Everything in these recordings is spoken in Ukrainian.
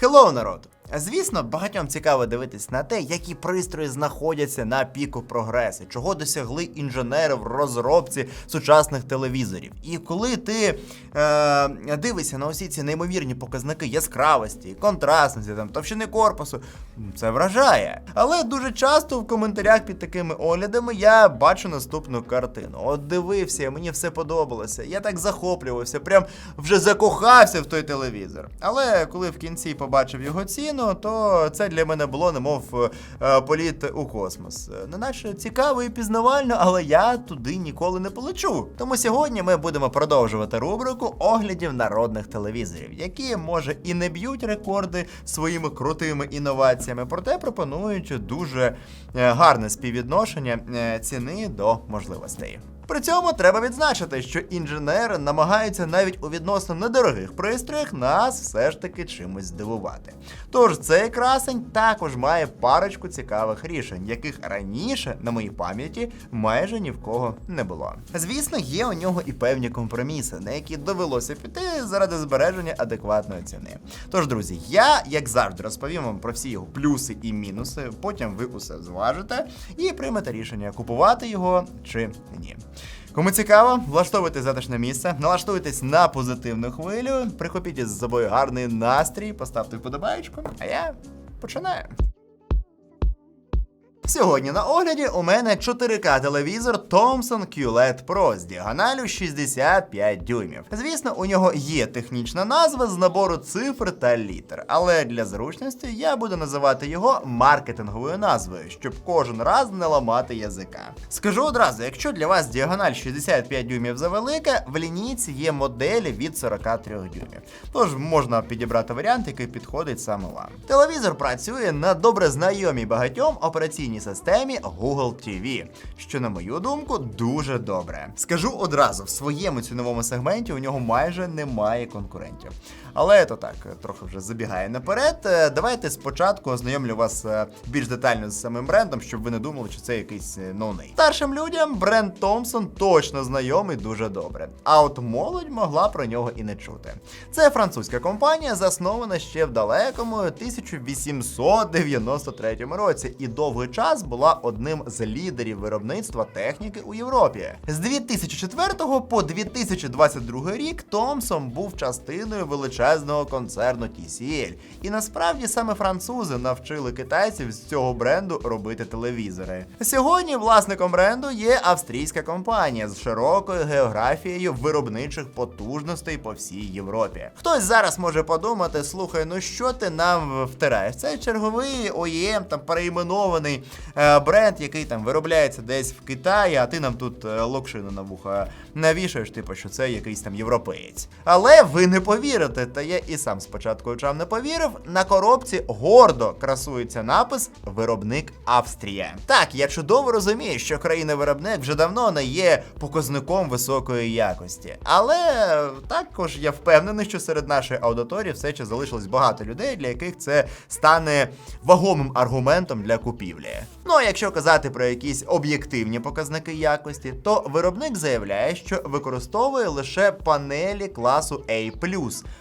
Хеллоу, народ! Звісно, багатьом цікаво дивитись на те, які пристрої знаходяться на піку прогресу, чого досягли інженери в розробці сучасних телевізорів. І коли ти е, дивишся на усі ці неймовірні показники яскравості, контрастності, там, товщини корпусу, це вражає. Але дуже часто в коментарях під такими оглядами я бачу наступну картину. От дивився, мені все подобалося. Я так захоплювався, прям вже закохався в той телевізор. Але коли в кінці побачив його ціну, то це для мене було немов е, політ у космос. Неначе цікаво і пізнавально, але я туди ніколи не полечу. Тому сьогодні ми будемо продовжувати рубрику оглядів народних телевізорів, які може і не б'ють рекорди своїми крутими інноваціями, проте пропонують дуже е, гарне співвідношення е, ціни до можливостей. При цьому треба відзначити, що інженери намагаються навіть у відносно недорогих пристроях нас все ж таки чимось здивувати. Тож цей красень також має парочку цікавих рішень, яких раніше, на моїй пам'яті, майже ні в кого не було. Звісно, є у нього і певні компроміси, на які довелося піти заради збереження адекватної ціни. Тож, друзі, я, як завжди, розповім вам про всі його плюси і мінуси. Потім ви усе зважите і приймете рішення, купувати його чи ні. Кому цікаво, влаштовуйте затишне місце, налаштуйтесь на позитивну хвилю, прихопіть із собою гарний настрій, поставте вподобайку, а я починаю. Сьогодні на огляді у мене 4К телевізор Thomson QLED Pro з діагоналю 65 дюймів. Звісно, у нього є технічна назва з набору цифр та літер, але для зручності я буду називати його маркетинговою назвою, щоб кожен раз не ламати язика. Скажу одразу, якщо для вас діагональ 65 дюймів завелика, в лінійці є моделі від 43 дюймів. Тож можна підібрати варіант, який підходить саме вам. Телевізор працює на добре знайомій багатьом операційній системі Google TV, що, на мою думку, дуже добре. Скажу одразу, в своєму ціновому сегменті у нього майже немає конкурентів. Але то так, трохи вже забігає наперед. Е, Давайте спочатку ознайомлю вас е, більш детально з самим брендом, щоб ви не думали, що це якийсь е, ноунейм. Старшим людям бренд Thomson точно знайомий дуже добре. А от молодь могла про нього і не чути. Це французька компанія, заснована ще в далекому 1893 році, і довгий час була одним з лідерів виробництва техніки у Європі. З 2004 по 2022 рік Thomson був частиною величезного концерну TCL. І насправді саме французи навчили китайців з цього бренду робити телевізори. Сьогодні власником бренду є австрійська компанія з широкою географією виробничих потужностей по всій Європі. Хтось зараз може подумати: слухай, ну що ти нам втираєш? Це черговий OEM, там переіменований бренд, який там виробляється десь в Китаї, а ти нам тут е, локшину на вуха навішаєш, типу, що це якийсь там європеєць. Але ви не повірите, та я і сам спочатку очам не повірив. На коробці гордо красується напис Виробник Австрія. Так, я чудово розумію, що країна-виробник вже давно не є показником високої якості. Але також я впевнений, що серед нашої аудиторії все ще залишилось багато людей, для яких це стане вагомим аргументом для купівлі. yeah. Ну а якщо казати про якісь об'єктивні показники якості, то виробник заявляє, що використовує лише панелі класу A+,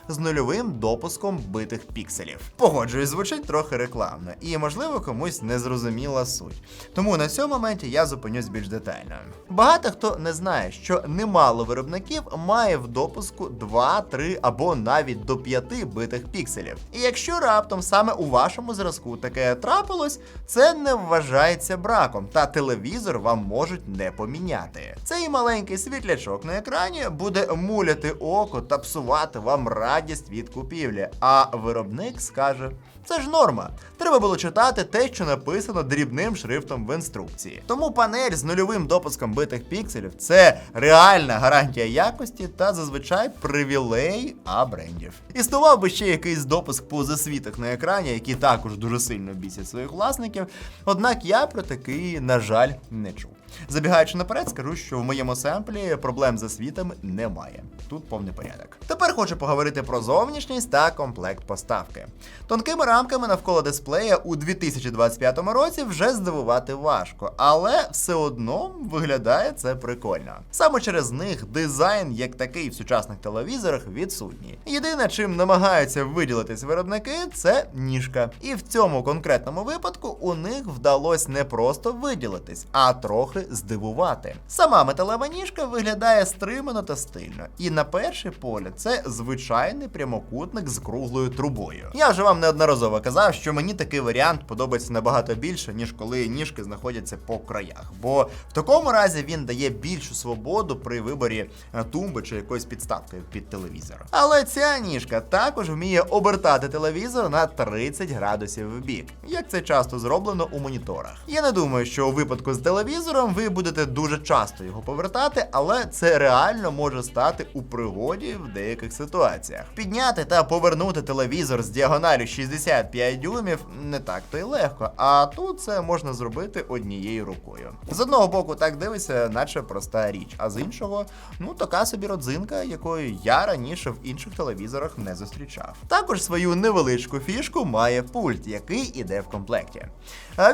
з нульовим допуском битих пікселів. Погоджуюсь, звучить трохи рекламно, і можливо комусь не зрозуміла суть. Тому на цьому моменті я зупинюсь більш детально. Багато хто не знає, що немало виробників має в допуску 2, 3 або навіть до 5 битих пікселів. І якщо раптом саме у вашому зразку таке трапилось, це не вважається браком, та телевізор вам можуть не поміняти. Цей маленький світлячок на екрані буде муляти око та псувати вам радість від купівлі. А виробник скаже: це ж норма. Треба було читати те, що написано дрібним шрифтом в інструкції. Тому панель з нульовим допуском битих пікселів це реальна гарантія якості та зазвичай привілей А брендів. Існував би ще якийсь допуск по засвітах на екрані, які також дуже сильно бісять своїх власників. Однак я про такий, на жаль, не чув. Забігаючи наперед, скажу, що в моєму семплі проблем з світами немає. Тут повний порядок. Тепер хочу поговорити про зовнішність та комплект поставки. Тонкими рамками навколо дисплея у 2025 році вже здивувати важко, але все одно виглядає це прикольно. Саме через них дизайн, як такий в сучасних телевізорах, відсутній. Єдине, чим намагаються виділитись виробники, це ніжка. І в цьому конкретному випадку у них вдалося не просто виділитись, а трохи здивувати. Сама металева ніжка виглядає стримано та стильно. І на перший погляд це звичайний прямокутник з круглою трубою. Я вже вам неодноразово казав, що мені такий варіант подобається набагато більше, ніж коли ніжки знаходяться по краях. Бо в такому разі він дає більшу свободу при виборі е, тумби чи якоїсь підставки під телевізор. Але ця ніжка також вміє обертати телевізор на 30 градусів в бік, як це часто зроблено у моніторах. Я не думаю, що у випадку з телевізором ви будете дуже часто його повертати, але це реально може стати у пригоді в деяких ситуаціях. Підняти та повернути телевізор з діагоналю 65 дюймів не так то й легко, а тут це можна зробити однією рукою. З одного боку, так дивиться, наче проста річ, а з іншого, ну така собі родзинка, якої я раніше в інших телевізорах не зустрічав. Також свою невеличку фішку має пульт, який іде в комплекті.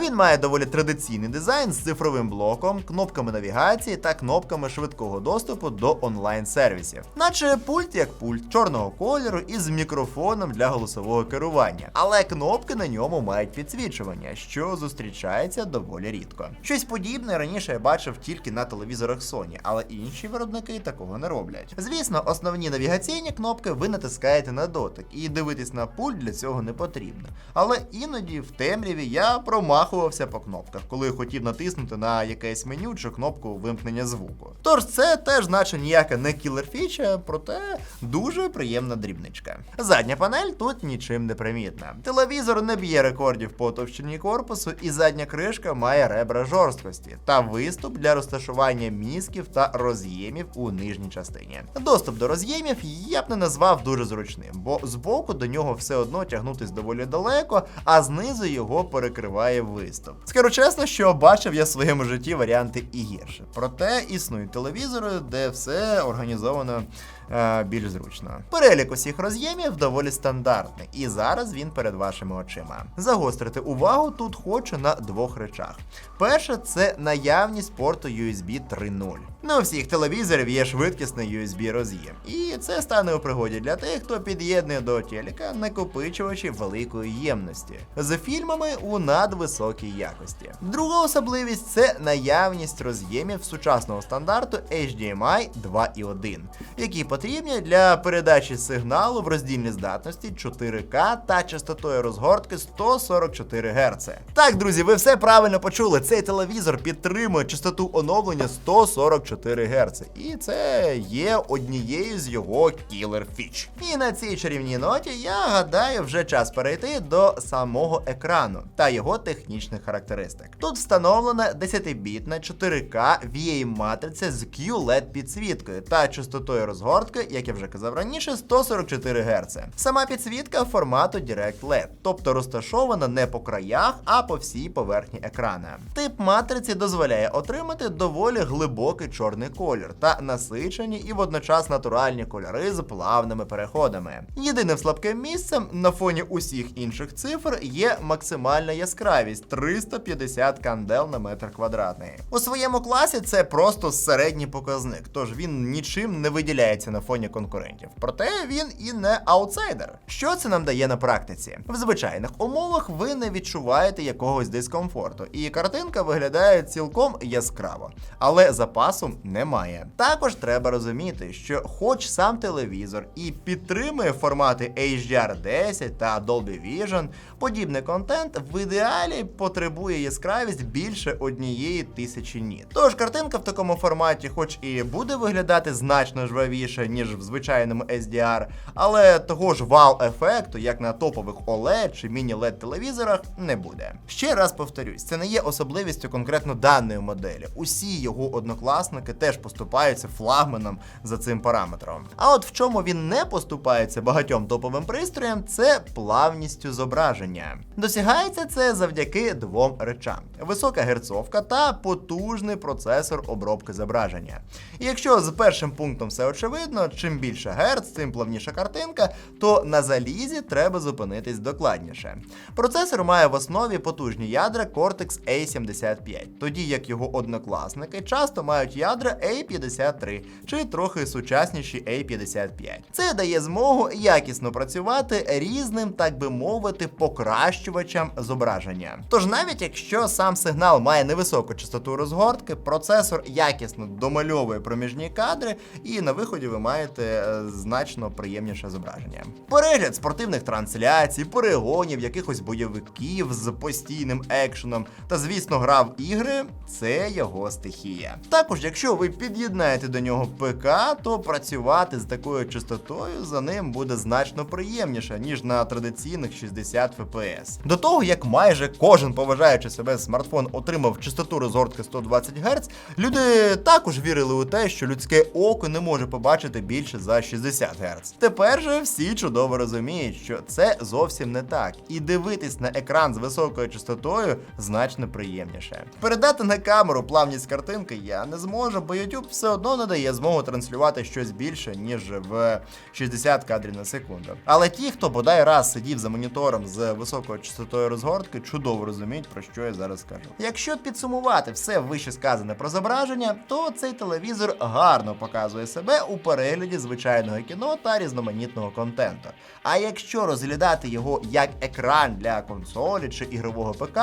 Він має доволі традиційний дизайн з цифровим блоком, кнопками навігації та кнопками швидкого доступу до онлайн-сервісів. Наче пульт як пульт чорного кольору із мікрофоном для голосового керування. Але кнопки на ньому мають підсвічування, що зустрічається доволі рідко. Щось подібне раніше я бачив тільки на телевізорах Sony, але інші виробники такого не роблять. Звісно, основні навігаційні кнопки ви натискаєте на дотик, і дивитись на пульт для цього не потрібно. Але іноді в темряві я промахувався по кнопках, коли хотів натиснути на якесь меню чи кнопку вимкнення звуку. Тож це теж, наче ніяка не кілер фіча, проте дуже приємна дрібничка. Задня панель тут нічим не примітна. Телевізор не б'є рекордів по товщині корпусу, і задня кришка має ребра жорсткості та виступ для розташування мізків та роз'ємів у нижній частині. Доступ до роз'ємів я б не назвав дуже зручним, бо збоку до нього все одно тягнутись доволі далеко, а знизу його перекриває виступ. Скажу чесно, що бачив я в своєму житті варіанти і гірше. Проте існують телевізори, де все організовано е, більш зручно. Перелік усіх роз'ємів доволі стандартний, і зараз він перед вашими очима. Загострити увагу тут хочу на двох речах. Перше, це наявність порту USB 3.0. У всіх телевізорів є швидкісний USB роз'єм, і це стане у пригоді для тих, хто під'єднує до телека накопичувачі великої ємності з фільмами у надвисокій якості. Друга особливість це наявність роз'ємів сучасного стандарту HDMI 2.1, які потрібні для передачі сигналу в роздільній здатності 4К та частотою розгортки 144 Гц. Так, друзі, ви все правильно почули. Цей телевізор підтримує частоту оновлення 144 Гц. І це є однією з його кілер фіч. І на цій чарівній ноті я гадаю, вже час перейти до самого екрану та його технічних характеристик. Тут встановлена 10-бітна 4К VA матриця з QLED підсвіткою та частотою розгортки, як я вже казав раніше, 144 Гц. Сама підсвітка формату Direct LED, тобто розташована не по краях, а по всій поверхні екрана. Тип матриці дозволяє отримати доволі глибокий чорний колір та насичені і водночас натуральні кольори з плавними переходами. Єдиним слабким місцем на фоні усіх інших цифр є максимальна яскравість 350 кандел на метр квадратний. У своєму класі це просто середній показник, тож він нічим не виділяється на фоні конкурентів. Проте він і не аутсайдер. Що це нам дає на практиці? В звичайних умовах ви не відчуваєте якогось дискомфорту, і картинка виглядає цілком яскраво, але запасу немає. Також треба розуміти, що, хоч сам телевізор і підтримує формати HDR10 та Dolby Vision, подібний контент в ідеалі потребує яскравість більше однієї тисячі ніт. Тож картинка в такому форматі, хоч і буде виглядати значно жвавіше, ніж в звичайному SDR, але того ж вау-ефекту, як на топових OLED чи міні-LED телевізорах, не буде. Ще раз повторюсь, це не є особливістю конкретно даної моделі. Усі його однокласники теж поступаються флагманом за цим параметром. А от в чому він не поступається багатьом топовим пристроям, це плавністю зображення. Досягається це завдяки двом речам: висока герцовка та потужний процесор обробки зображення. І якщо з першим пунктом все очевидно, чим більше герц, тим плавніша картинка, то на залізі треба зупинитись докладніше. Процесор має в основі потужні ядра Cortex A75, тоді як його однокласники часто мають ядра A53 чи трохи сучасніші A55. Це дає змогу якісно працювати різним, так би мовити, покращувачам зображення. Тож навіть якщо сам сигнал має невисоку частоту розгортки, процесор якісно домальовує проміжні кадри, і на виході ви маєте е, значно приємніше зображення. Перегляд спортивних трансляцій, перегонів, якихось бойовиків з постійним екшеном та, звісно, гра в ігри це його стихія. Також, якщо ви під'єднаєте до нього ПК, то працювати з такою частотою за ним буде значно приємніше, ніж на традиційних 60 FPS. До того, як майже кожен поважаючи себе смартфон отримав частоту розгортки 120 Гц, люди також вірили у те, що людське око не може побачити більше за 60 Гц. Тепер же всі чудово розуміють, що це зовсім не так, і дивитись на екран з високою частотою значно приємніше. Передати на камеру плавність картинки я не зможу, бо YouTube все одно не дає змогу транслювати щось більше, ніж в 60 кадрів на секунду. Але ті, хто бодай раз сидів за монітором з високою частотою розгортки, чудово розуміють, про що я зараз скажу. Якщо підсумувати все вище сказане про зображення, то цей телевізор гарно показує себе у перегляді звичайного кіно та різноманітного контенту. А якщо розглядати його як екран для консолі чи ігрового ПК,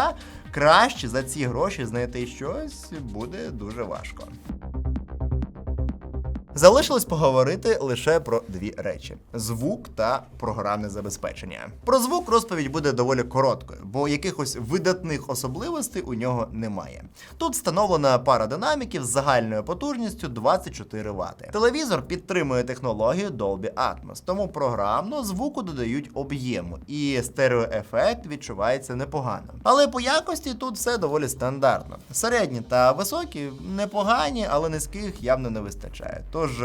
краще за ці гроші знайти щось буде дуже важко. Залишилось поговорити лише про дві речі: звук та програмне забезпечення. Про звук розповідь буде доволі короткою, бо якихось видатних особливостей у нього немає. Тут встановлена пара динаміків з загальною потужністю 24 Вт. Телевізор підтримує технологію Dolby Atmos, тому програмно звуку додають об'єму, і стереоефект відчувається непогано. Але по якості тут все доволі стандартно. Середні та високі непогані, але низьких явно не вистачає. Тож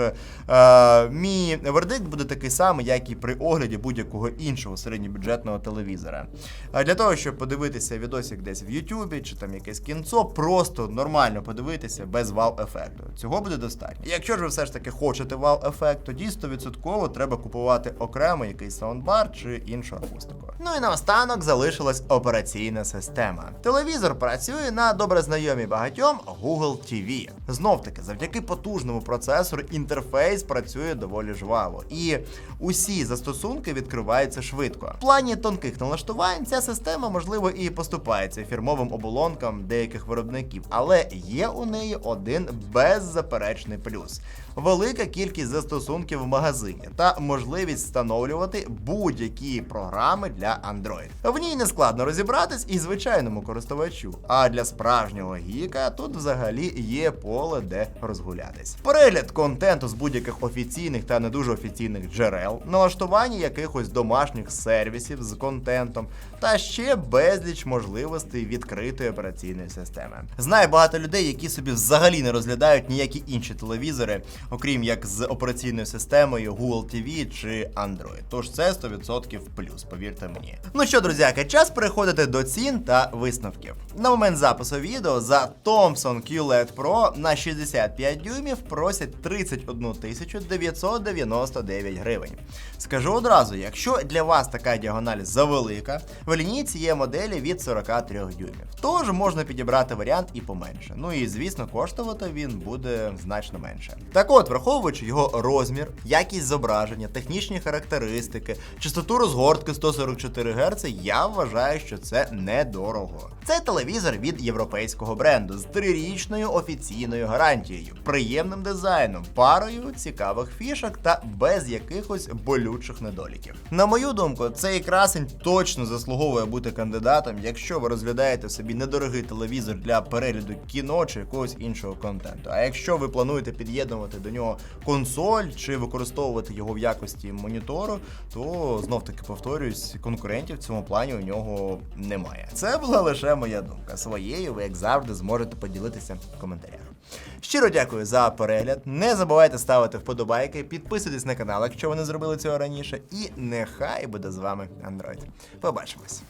е, мій вердикт буде такий самий, як і при огляді будь-якого іншого середньобюджетного телевізора. А для того, щоб подивитися відосик десь в Ютубі чи там якесь кінцо, просто нормально подивитися без вау-ефекту. Цього буде достатньо. Якщо ж ви все ж таки хочете вау-ефект, тоді 100% треба купувати окремо якийсь саундбар чи іншу акустику. Ну і наостанок залишилась операційна система. Телевізор працює на добре знайомій багатьом Google TV. Знов таки, завдяки потужному процесору інтерфейс працює доволі жваво. І усі застосунки відкриваються швидко. В плані тонких налаштувань ця система, можливо, і поступається фірмовим оболонкам деяких виробників, але є у неї один беззаперечний плюс. Велика кількість застосунків в магазині та можливість встановлювати будь-які програми для Android. В ній не складно розібратись і звичайному користувачу. А для справжнього гіка тут взагалі є поле, де розгулятись. Перегляд контенту з будь-яких офіційних та не дуже офіційних джерел, налаштування якихось домашніх сервісів з контентом та ще безліч можливостей відкритої операційної системи. Знаю багато людей, які собі взагалі не розглядають ніякі інші телевізори, окрім як з операційною системою Google TV чи Android. Тож це 100% плюс, повірте мені. Ну що, друзяки, час переходити до цін та висновків. На момент запису відео за Thomson QLED Pro на 65 дюймів просять 31 тисячу 999 гривень. Скажу одразу, якщо для вас така діагональ завелика, в лінійці є моделі від 43 дюймів. Тож можна підібрати варіант і поменше. Ну і звісно, коштувати він буде значно менше. Так от, враховуючи його розмір, якість зображення, технічні характеристики, частоту розгортки 144 Гц, я вважаю, що це недорого. Це телевізор від європейського бренду з трирічною офіційною гарантією, приємним дизайном, парою цікавих фішок та без якихось болючих недоліків. На мою думку, цей красень точно заслуговує бути кандидатом, якщо ви розглядаєте собі недорогий телевізор для перегляду кіно чи якогось іншого контенту. А якщо ви плануєте під'єднувати до нього консоль чи використовувати його в якості монітору, то знов таки повторюсь, конкурентів в цьому плані у нього немає. Це була лише моя думка. Своєю ви, як завжди, зможете поділитися в коментарях. Щиро дякую за перегляд. Не забувайте ставити вподобайки, підписуйтесь на канал, якщо ви не зробили цього раніше. І нехай буде з вами Android. Побачимось.